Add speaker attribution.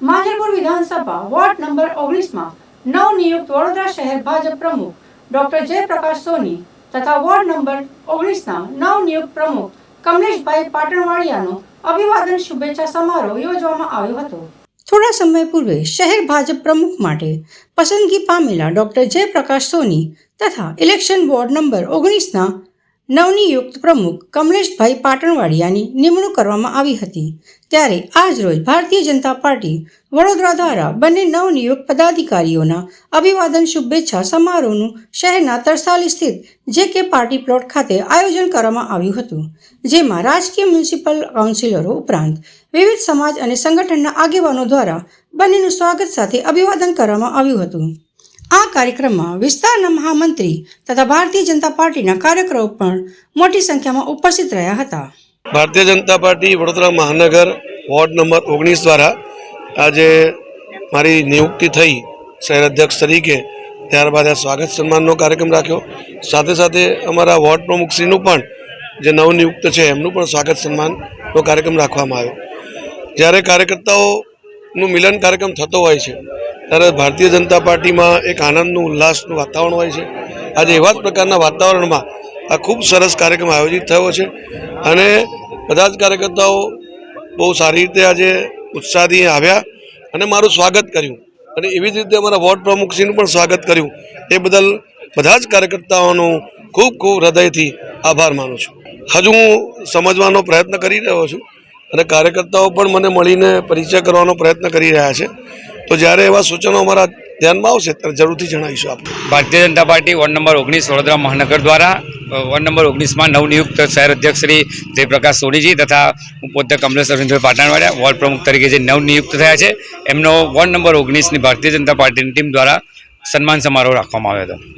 Speaker 1: માંજલપુર વિધાનસભા ward number ઓગણીસમાં નવનિયુક્ત વડોદરા શહેર ભાજપ પ્રમુખ ડોક્ટર જયપ્રકાશ સોની તથા વોર્ડ નંબર ઓગણીસના નવનિયુક્ત પ્રમુખ કમલેશભાઈ પાટણવાડિયાનો અભિવાદન શુભેચ્છા સમારોહ યોજવામાં આવ્યો હતો. થોડા સમય પૂર્વે શહેર ભાજપ પ્રમુખ માટે પસંદગી પામેલા ડોક્ટર જયપ્રકાશ સોની તથા ઇલેક્શન વોર્ડ નંબર ઓગણીસના નવનિયુક્ત પ્રમુખ કમલેશભાઈ પાટણવાડિયાની નિમણૂક કરવામાં આવી હતી. ત્યારે આજરોજ ભારતીય જનતા પાર્ટી વડોદરા દ્વારા બંને નવનિયુક્ત પદાધિકારીઓના અભિવાદન શુભેચ્છા સમારોહનું શહેરના તરસાલી સ્થિત જે કે પાર્ટી પ્લોટ ખાતે આયોજન કરવામાં આવ્યું હતું, જેમાં રાજકીય મ્યુનિસિપલ કાઉન્સિલરો ઉપરાંત વિવિધ સમાજ અને સંગઠનના આગેવાનો દ્વારા બંનેનું સ્વાગત સાથે અભિવાદન કરવામાં આવ્યું હતું. આ કાર્યક્રમમાં વિસ્તારના મહામંત્રી તથા ભારતીય જનતા પાર્ટીના કાર્યકરો પણ મોટી સંખ્યામાં ઉપસ્થિત રહ્યા હતા.
Speaker 2: ભારતીય જનતા પાર્ટી વડોદરા મહાનગર વોર્ડ નંબર ઓગણીસ દ્વારા આજે મારી નિયુક્તિ થઈ શહેર અધ્યક્ષ તરીકે. ત્યારબાદ આ સ્વાગત સન્માનનો કાર્યક્રમ રાખ્યો. સાથે સાથે અમારા વોર્ડ પ્રમુખશ્રીનું પણ જે નવનિયુક્ત છે એમનું પણ સ્વાગત સન્માનનો કાર્યક્રમ રાખવામાં આવ્યો. જ્યારે કાર્યકર્તાઓનું મિલન કાર્યક્રમ થતો હોય છે. ત્યારે ભારતીય જનતા પાર્ટીમાં એક આનંદનું, ઉલ્લાસનું વાતાવરણ હોય છે. આજે એવા જ પ્રકારના વાતાવરણમાં આ ખૂબ સરસ કાર્યક્રમ આયોજિત થયો છે. અને બધા જ કાર્યકર્તાઓ બહુ સારી રીતે આજે ઉત્સાહથી આવ્યા અને મારું સ્વાગત કર્યું. અને એવી જ રીતે અમારા વોર્ડ પ્રમુખશ્રીનું પણ સ્વાગત કર્યું. એ બદલ બધા જ કાર્યકર્તાઓનો ખૂબ ખૂબ હૃદયથી આભાર માનું છું. હજુ હું સમજવાનો પ્રયત્ન કરી રહ્યો છું. અને કાર્યકર્તાઓ પણ મને મળીને પરિચય કરવાનો પ્રયત્ન કરી રહ્યા છે. તો જ્યારે એવા સૂચનો અમારા ધ્યાનમાં આવશે, ત્યારે જરૂરથી જણાવીશું આપણે
Speaker 3: Bharatiya Janata party ward number ઓગણીસ વડોદરા મહાનગર દ્વારા વોર્ડ નંબર ઓગણીસમાં નવનિયુક્ત શહેર અધ્યક્ષ શ્રી જયપ્રકાશ સોનીજી તથા હું પોતે કમલેશ અરવિંદભાઈ પાટણવાડિયા વોર્ડ પ્રમુખ તરીકે જે નવનિયુક્ત થયા છે, એમનો વોર્ડ નંબર ઓગણીસની ભારતીય જનતા પાર્ટીની ટીમ દ્વારા સન્માન સમારોહ રાખવામાં આવ્યો હતો.